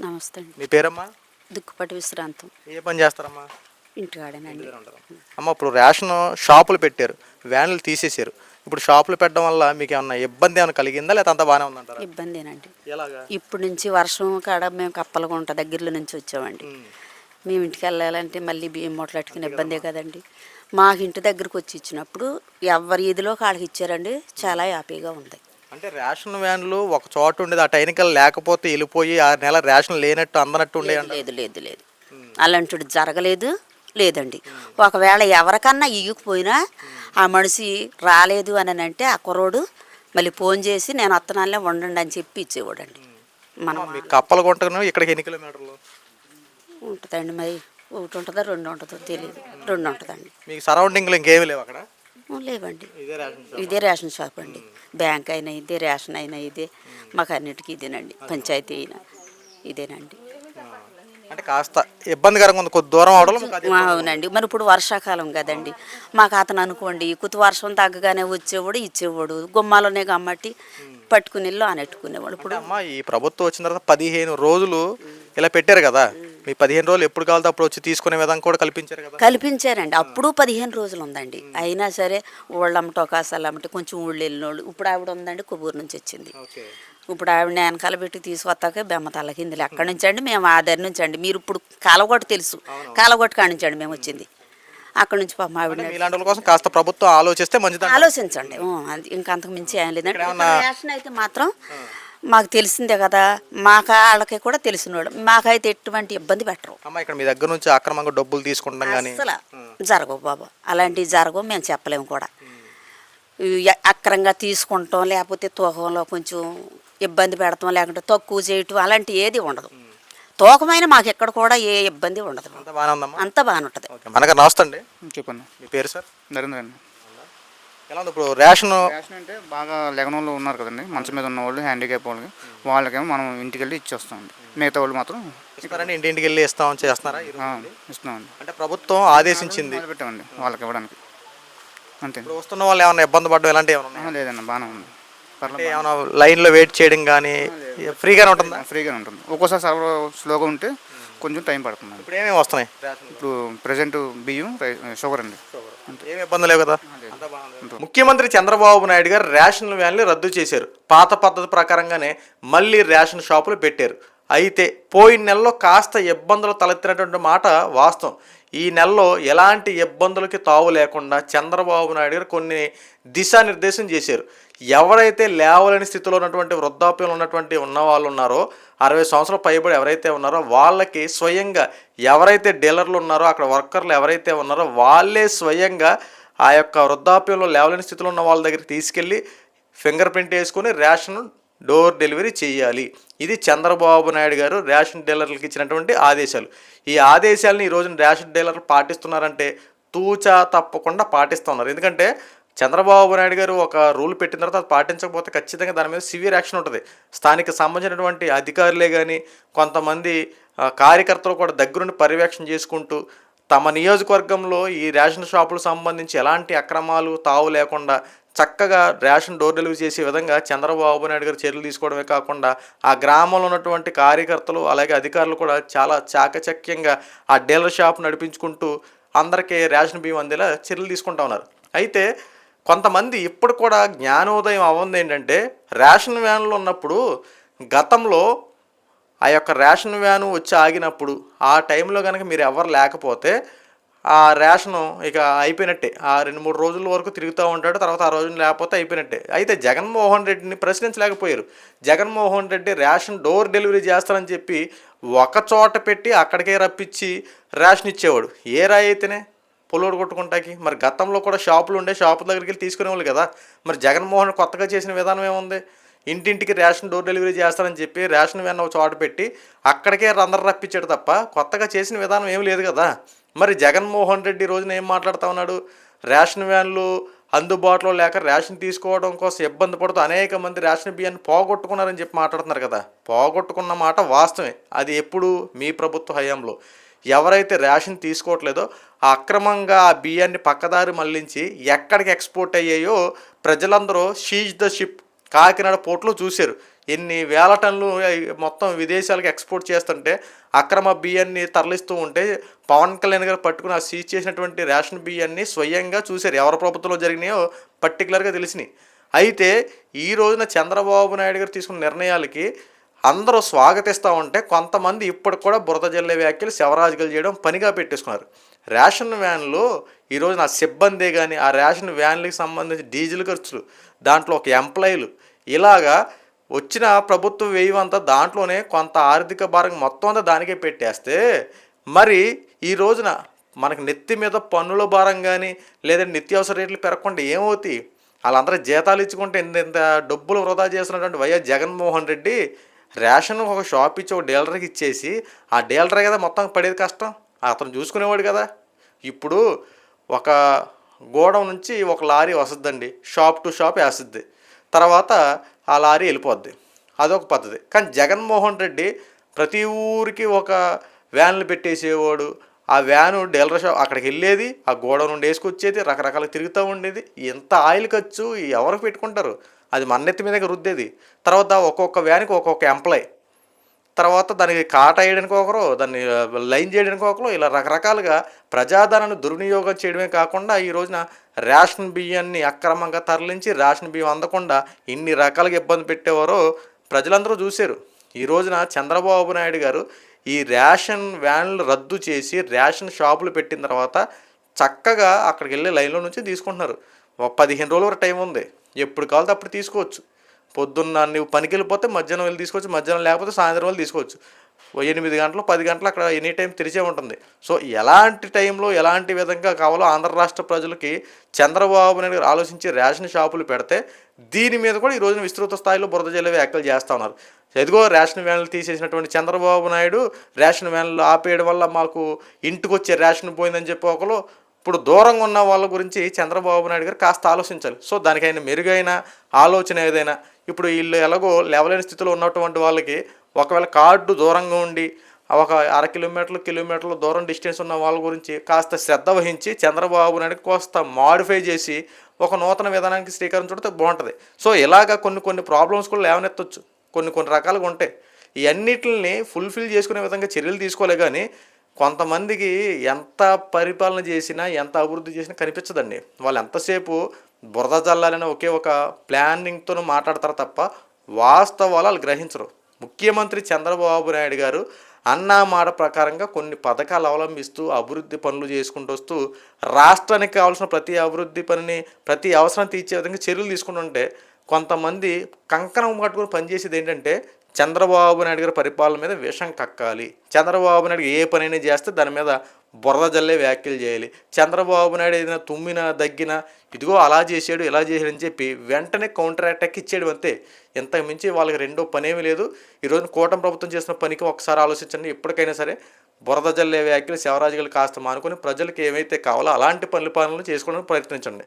నమస్తే అండి. మీ పేరమ్మా? దుక్కుపాటి విశ్రాంతం. ఏ పని చేస్తారమ్మా? ఇంటికాడేనండి. అమ్మ ఇప్పుడు రేషన్ షాపులు పెట్టారు. వ్యాన్లు తీసేశారు. ఇప్పుడు షాపులు పెట్టడం వల్ల మీకు ఏమన్నా ఇబ్బంది ఏమైనా కలిగిందా? లేదా అంత బాగానే ఉందంటారా? ఇబ్బందేనండి. ఇప్పుడు నుంచి వర్షం కాడ మేము కప్పలగుంట దగ్గరలో నుంచి వచ్చామండి. మేము ఇంటికి వెళ్ళాలంటే మళ్ళీ బియ్యం మూటలు అట్టుకుని ఇబ్బందే కదండి. మాకు ఇంటి దగ్గరకు వచ్చి ఇచ్చినప్పుడు ఎవరి ఇదిలో కాళ్ళకి ఇచ్చారండి చాలా హ్యాపీగా ఉంది. అంటే రేషన్ వ్యాన్లు ఒక చోట ఉండేది ఆ టైంకి లేకపోతే వెళ్ళిపోయి ఆ నెల రేషన్ లేనట్టు అందనట్టు ఉండే లేదు లేదు లేదు. అలాంటిది జరగలేదు లేదండి. ఒకవేళ ఎవరికన్నా ఇయ్యకపోయినా ఆ మనిషి రాలేదు అని అంటే ఆ కుర్రోడు మళ్ళీ ఫోన్ చేసి నేను అత్తనాలే వండండి అని చెప్పి ఇచ్చేవాడండి. మనం మీకు కప్పలు కొంటను ఇక్కడికి ఎన్ని కిలోమీటర్లు? ఉంటుందండి మరి. ఒకటి ఉంటుందా రెండు ఉంటుందో తెలియదు రెండు ఉంటుందండి. మీకు సరౌండింగ్లో ఇంకేమీ లేవు అక్కడ? లేవండి. ఇదే రేషన్ షాప్. అండి. బ్యాంక్ అయినా ఇదే రేషన్ అయినా ఇదే. మాకు అన్నిటికీ ఇదేనండి పంచాయతీ అయినా ఇదేనండి. అంటే కాస్త ఇబ్బందికరంగా ఉంది. కొద్ది దూరం అవడం అవునండి. మరి ఇప్పుడు వర్షాకాలం కదండి. మాకు అతను అనుకోండి కుతు వర్షం తగ్గగానే వచ్చేవాడు ఇచ్చేవాడు. గుమ్మాలోనే గమ్మట్టి పట్టుకుని ఇల్లు అనెట్టుకునేవాడు ఇప్పుడు అమ్మా ఈ ప్రభుత్వం వచ్చిన తర్వాత పదిహేను రోజులు ఇలా పెట్టారు కదా. మీ పదిహేను రోజులు ఎప్పుడు కావాలో అప్పుడు వచ్చి తీసుకునే విధంగా కూడా కల్పించారు కదా? కల్పించారండి. అప్పుడు పదిహేను రోజులు ఉందండి. అయినా సరే ఊళ్ళమ్మటి ఒకసారి అమ్మటి కొంచెం ఊళ్ళు వెళ్ళినోళ్ళు. ఇప్పుడు ఆవిడ ఉందండి కొవ్వూరు నుంచి వచ్చింది. ఇప్పుడు ఆవిడ వెనకాల పెట్టి తీసుకొస్తాక బెమ్మ తలకింది ఎక్కడి నుంచి అండి మేము ఆ దగ్గర నుంచి అండి. మీరు ఇప్పుడు కాలగొట్ట తెలుసు. కాలగొట్ట కాడి నుంచి అండి మేము వచ్చింది. అక్కడ నుంచి పాపం ఆవిడ మీలాంటి వాళ్ళ కోసం కాస్త ప్రభుత్వం ఆలోచిస్తే మంచిది ఆలోచించండి. ఇంకా అంతకు మించి ఏం లేదండి. రేషన్ అయితే మాత్రం మాకు తెలిసిందే కదా మాకు వాళ్ళకి కూడా తెలిసినోడు మాకైతే ఎటువంటి ఇబ్బంది పెట్టరు. అమ్మ ఇక్కడ మీ దగ్గర నుంచి అక్రమంగా డబ్బులు తీసుకుంటాం కానీ అసలు జరగవు బాబు. అలాంటివి జరగవు మేము చెప్పలేము కూడా. అక్రంగా తీసుకుంటాం లేకపోతే తూకంలో కొంచెం ఇబ్బంది పెడతాం లేకుంటే తక్కువ చేయటం అలాంటి ఏది ఉండదు. తూకమైన మాకు ఎక్కడ కూడా ఏ ఇబ్బంది ఉండదు. అంత బాగానే ఉందమ్మా. అంత బాగానే ఉంటుంది. ఓకే మనకు నమస్తే అండి. చెప్పండి. మీ పేరు సార్? నరేంద్ర అండి ఎలా ఉంది? ఇప్పుడు రేషన్ రేషన్ అంటే బాగా లెగన వాళ్ళు ఉన్నారు కదండి. మంచం మీద ఉన్న వాళ్ళు హ్యాండిక్యాప్ వాళ్ళకి. వాళ్ళకేమో మనం ఇంటికి వెళ్ళి ఇచ్చేస్తామండి. మిగతా వాళ్ళు మాత్రం ఇస్తారండి. ఇంటింటికి వెళ్ళి ఇస్తామని చేస్తున్నారా ఈ ఆ, రోజు? ఇస్తున్నామండి. అంటే ప్రభుత్వం ఆదేశించింది. మొదలు పెట్టామండి. వాళ్ళకి ఇవ్వడానికి. అంతే. ఇప్పుడు వస్తున్న వాళ్ళు ఏమైనా ఇబ్బంది పడడం ఇలాంటివి ఏమైనా ఉన్నాయా? ఆ, లేదండి. బాగానే ఉంది. అంటే పర్లేదు ఏమైనా లైన్లో వెయిట్ చేయడం కానీ ఫ్రీగానే ఉంటుందా? ఫ్రీగానే ఉంటుంది. ఒక్కోసారి సర్వర్ స్లోగా ఉంటే కొంచెం టైం పడుతుంది. ఇప్పుడు ఏమేమి వస్తున్నాయి? ఇప్పుడు ప్రజెంట్ బియ్యం రై- షుగర్ అండి. ఏమి ఇబ్బంది లేవు కదా? ముఖ్యమంత్రి చంద్రబాబు నాయుడు గారు రేషన్ వ్యాన్లు రద్దు చేశారు. పాత పద్ధతి ప్రకారంగానే మళ్ళీ రేషన్ షాపులు పెట్టారు. అయితే పోయిన నెలలో కాస్త ఇబ్బందులు తలెత్తినటువంటి మాట వాస్తవం. ఈ నెలలో ఎలాంటి ఇబ్బందులకి తావు లేకుండా చంద్రబాబు నాయుడు గారు కొన్ని దిశానిర్దేశం చేశారు. ఎవరైతే లేవలేని స్థితిలో ఉన్నటువంటి వృద్ధాప్యంలో ఉన్నటువంటి ఉన్న వాళ్ళు ఉన్నారో అరవై సంవత్సరాలు పైబడి ఎవరైతే ఉన్నారో వాళ్ళకి స్వయంగా ఎవరైతే డీలర్లు ఉన్నారో అక్కడ వర్కర్లు ఎవరైతే ఉన్నారో వాళ్ళే స్వయంగా ఆ యొక్క వృద్ధాప్యంలో లేవలేని స్థితిలో ఉన్న వాళ్ళ దగ్గరికి తీసుకెళ్ళి ఫింగర్ ప్రింట్ వేసుకొని రేషన్ డోర్ డెలివరీ చేయాలి. ఇది చంద్రబాబు నాయుడు గారు రేషన్ డీలర్లకు ఇచ్చినటువంటి ఆదేశాలు. ఈ ఆదేశాలను ఈ రోజున రేషన్ డీలర్లు పాటిస్తున్నారంటే తూచా తప్పకుండా పాటిస్తున్నారు. ఎందుకంటే చంద్రబాబు నాయుడు గారు ఒక రూల్ పెట్టిన తర్వాత అది పాటించకపోతే ఖచ్చితంగా దాని మీద సివియర్ యాక్షన్ ఉంటుంది. స్థానిక సంబంధించినటువంటి అధికారులే కానీ కొంతమంది కార్యకర్తలు కూడా దగ్గరుండి పర్యవేక్షణ చేసుకుంటూ తమ నియోజకవర్గంలో ఈ రేషన్ షాపులకు సంబంధించి ఎలాంటి అక్రమాలు తావు లేకుండా చక్కగా రేషన్ డోర్ డెలివరీ చేసే విధంగా చంద్రబాబు నాయుడు గారు చర్యలు తీసుకోవడమే కాకుండా ఆ గ్రామంలో ఉన్నటువంటి కార్యకర్తలు అలాగే అధికారులు కూడా చాలా చాకచక్యంగా ఆ డీలర్ షాప్ నడిపించుకుంటూ అందరికీ రేషన్ బియ్యం అందేలా చర్యలు తీసుకుంటా ఉన్నారు. అయితే కొంతమంది ఇప్పుడు కూడా జ్ఞానోదయం అవ్వంది ఏంటంటే రేషన్ వ్యాన్లు ఉన్నప్పుడు గతంలో ఆ యొక్క రేషన్ వ్యాను వచ్చి ఆగినప్పుడు ఆ టైంలో కనుక మీరు ఎవరు లేకపోతే ఆ రేషను ఇక అయిపోయినట్టే. ఆ రెండు మూడు రోజుల వరకు తిరుగుతూ ఉంటాడు తర్వాత ఆ రోజున లేకపోతే అయిపోయినట్టే. అయితే జగన్మోహన్ రెడ్డిని ప్రశ్నించలేకపోయారు. Jaganmohan Reddy ration door delivery చేస్తానని చెప్పి ఒక చోట పెట్టి అక్కడికే రప్పించి రేషన్ ఇచ్చేవాడు. ఏ రాయి అయితేనే పొలోడు కొట్టుకుంటాకి మరి గతంలో కూడా షాపులు ఉండే షాపు దగ్గరికి వెళ్ళి తీసుకునేవాళ్ళు కదా. మరి జగన్మోహన్ కొత్తగా చేసిన విధానం ఏముంది? ఇంటింటికి రేషన్ డోర్ డెలివరీ చేస్తానని చెప్పి రేషన్ వ్యాన్ ఒక చోట పెట్టి అక్కడికే రందరు రప్పించాడు తప్ప కొత్తగా చేసిన విధానం ఏం లేదు కదా. మరి జగన్మోహన్ రెడ్డి రోజున ఏం మాట్లాడుతూ ఉన్నాడు? రేషన్ వ్యాన్లు అందుబాటులో లేక రేషన్ తీసుకోవడం కోసం ఇబ్బంది పడుతూ అనేక మంది రేషన్ బియ్యాన్ని పోగొట్టుకున్నారని చెప్పి మాట్లాడుతున్నారు కదా. పోగొట్టుకున్న మాట వాస్తవమే. అది ఎప్పుడు మీ ప్రభుత్వ హయాంలో. ఎవరైతే రేషన్ తీసుకోవట్లేదో అక్రమంగా ఆ బియ్యాన్ని పక్కదారి మళ్ళించి ఎక్కడికి ఎక్స్పోర్ట్ అయ్యాయో ప్రజలందరూ షీజ్ ద షిప్ కాకినాడ పోర్టులో చూశారు. ఎన్ని వేల టన్నులు మొత్తం విదేశాలకు ఎక్స్పోర్ట్ చేస్తుంటే అక్రమ బియ్యాన్ని తరలిస్తూ ఉంటే పవన్ కళ్యాణ్ గారు పట్టుకుని ఆ సీజ్ చేసినటువంటి రేషన్ బియ్యాన్ని స్వయంగా చూశారు. ఎవరి ప్రభుత్వంలో జరిగినాయో పర్టికులర్గా తెలిసినాయి. అయితే ఈ రోజున చంద్రబాబు నాయుడు గారు తీసుకున్న నిర్ణయాలకి అందరూ స్వాగతిస్తూ ఉంటే కొంతమంది ఇప్పటికి కూడా బురద జల్లే వ్యాఖ్యలు శవరాజులు చేయడం పనిగా పెట్టేసుకున్నారు. రేషన్ వ్యాన్లు ఈరోజు నా సిబ్బంది కానీ ఆ రేషన్ వ్యాన్లకి సంబంధించి డీజిల్ ఖర్చులు దాంట్లో ఒక ఎంప్లాయీలు ఇలాగా వచ్చిన ప్రభుత్వ వ్యయం అంతా దాంట్లోనే కొంత ఆర్థిక భారం మొత్తం అంతా దానికే పెట్టేస్తే మరి ఈ రోజున మనకు నెత్తి మీద పన్నుల భారం కానీ లేదంటే నిత్యావసర రేట్లు పెరగకుండా ఏమవుతాయి? వాళ్ళందరూ జీతాలు ఇచ్చుకుంటే ఇంత ఇంత డబ్బులు వృధా చేసినటువంటి వైఎస్ జగన్మోహన్ రెడ్డి రేషన్ ఒక షాప్ ఇచ్చి ఒక డీలర్కి ఇచ్చేసి ఆ డీలరే కదా మొత్తం పడేది కష్టం. అతను చూసుకునేవాడు కదా. ఇప్పుడు ఒక గోడౌన్ నుంచి ఒక లారీ వస్తుందండి. షాప్ టు షాప్ వేస్తుంది. తర్వాత ఆ లారీ వెళ్ళిపోద్ది. అదొక పద్ధతి. కానీ జగన్మోహన్ రెడ్డి ప్రతి ఊరికి ఒక వ్యాన్లు పెట్టేసేవాడు. ఆ వ్యాను డీలర్ షాప్ అక్కడికి వెళ్ళేది ఆ గోడ నుండి వేసుకొచ్చేది రకరకాల తిరుగుతూ ఉండేది. ఎంత ఆయిల్ ఖర్చు ఎవరు పెట్టుకుంటారు? అది మన్నెత్తి మీదకి రుద్దేది. తర్వాత ఒక్కొక్క వ్యాన్కి ఒక్కొక్క ఎంప్లాయ్. తర్వాత దానికి కాట వేయడానికి ఒకరు దాన్ని లైన్ చేయడానికి ఒకరు ఇలా రకరకాలుగా ప్రజాధనాన్ని దుర్వినియోగం చేయడమే కాకుండా ఈ రోజున రేషన్ బియ్యాన్ని అక్రమంగా తరలించి రేషన్ బియ్యం అందకుండా ఇన్ని రకాలుగా ఇబ్బంది పెట్టేవారో ప్రజలందరూ చూశారు. ఈ రోజున చంద్రబాబు నాయుడు గారు ఈ రేషన్ వ్యాన్లు రద్దు చేసి రేషన్ షాపులు పెట్టిన తర్వాత చక్కగా అక్కడికి వెళ్ళి లైన్లో నుంచి తీసుకుంటున్నారు. ఒక పదిహేను రోజుల వరకు టైం ఉంది. ఎప్పుడు కావాలితే అప్పుడు తీసుకోవచ్చు. పొద్దున్న నువ్వు పనికి వెళ్ళిపోతే మధ్యాహ్నం వెళ్ళి తీసుకోవచ్చు మధ్యాహ్నం లేకపోతే సాయంత్రం వెళ్ళి తీసుకోవచ్చు. ఎనిమిది గంటలు పది గంటలు అక్కడ ఎనీ టైం తెరిచే ఉంటుంది. సో ఎలాంటి టైంలో ఎలాంటి విధంగా కావాలో ఆంధ్ర రాష్ట్ర ప్రజలకి చంద్రబాబు నాయుడు గారు ఆలోచించి రేషన్ షాపులు పెడితే దీని మీద కూడా ఈ రోజున విస్తృత స్థాయిలో బురద జల్లే వ్యాఖ్యలు చేస్తూ ఉన్నారు. ఎదిగో రేషన్ వ్యాన్లు తీసేసినటువంటి చంద్రబాబు నాయుడు రేషన్ వ్యాన్లు ఆపేయడం వల్ల మాకు ఇంటికి వచ్చే రేషన్ పోయిందని చెప్పి ఒకరు ఇప్పుడు దూరంగా ఉన్న వాళ్ళ గురించి చంద్రబాబు నాయుడు గారు కాస్త ఆలోచించాలి. సో దానికైనా మెరుగైన ఆలోచన ఏదైనా ఇప్పుడు వీళ్ళు ఎలాగో లేవలేని స్థితిలో ఉన్నటువంటి వాళ్ళకి ఒకవేళ కార్డు దూరంగా ఉండి ఒక అర కిలోమీటర్లు కిలోమీటర్ల దూరం డిస్టెన్స్ ఉన్న వాళ్ళ గురించి కాస్త శ్రద్ధ వహించి చంద్రబాబు నాయుడు కాస్త మాడిఫై చేసి ఒక నూతన విధానానికి శ్రీకారం చుడితే బాగుంటుంది. సో ఇలాగా కొన్ని కొన్ని ప్రాబ్లమ్స్ కూడా లేవనెత్తవచ్చు కొన్ని కొన్ని రకాలుగా ఉంటాయి. ఇవన్నిటిని ఫుల్ఫిల్ చేసుకునే విధంగా చర్యలు తీసుకోలే కానీ కొంతమందికి ఎంత పరిపాలన చేసినా ఎంత అభివృద్ధి చేసినా కనిపించదండి. వాళ్ళు ఎంతసేపు బురద జల్లాలని ఒకే ఒక ప్లానింగ్తో మాట్లాడతారు తప్ప వాస్తవాలు వాళ్ళు గ్రహించరు. ముఖ్యమంత్రి చంద్రబాబు నాయుడు గారు అన్నా మాట ప్రకారంగా కొన్ని పథకాలు అవలంబిస్తూ అభివృద్ధి పనులు చేసుకుంటూ వస్తూ రాష్ట్రానికి కావాల్సిన ప్రతి అభివృద్ధి పనిని ప్రతి అవసరం తీర్చే విధంగా చర్యలు తీసుకుంటుంటే కొంతమంది కంకణం కట్టుకుని పనిచేసేది ఏంటంటే చంద్రబాబు నాయుడు గారి పరిపాలన మీద విషం కక్కాలి. చంద్రబాబు నాయుడు ఏ పనైనా చేస్తే దాని మీద బురద జల్లే వ్యాఖ్యలు చేయాలి. చంద్రబాబు నాయుడు ఏదైనా తుమ్మినా దగ్గినా ఇదిగో అలా చేసాడు ఇలా చేశాడు అని చెప్పి వెంటనే కౌంటర్ అటాక్ ఇచ్చేయడం అంతే. ఇంతకు మించి వాళ్ళకి రెండో పనేమీ లేదు. ఈరోజు కూటమి ప్రభుత్వం చేసిన పనికి ఒకసారి ఆలోచించండి. ఎప్పటికైనా సరే బురద జల్లే వ్యాఖ్యలు శివరాజులు కాస్త మానుకొని ప్రజలకు ఏమైతే కావాలో అలాంటి పనులు పనులు చేసుకోవడానికి ప్రయత్నించండి.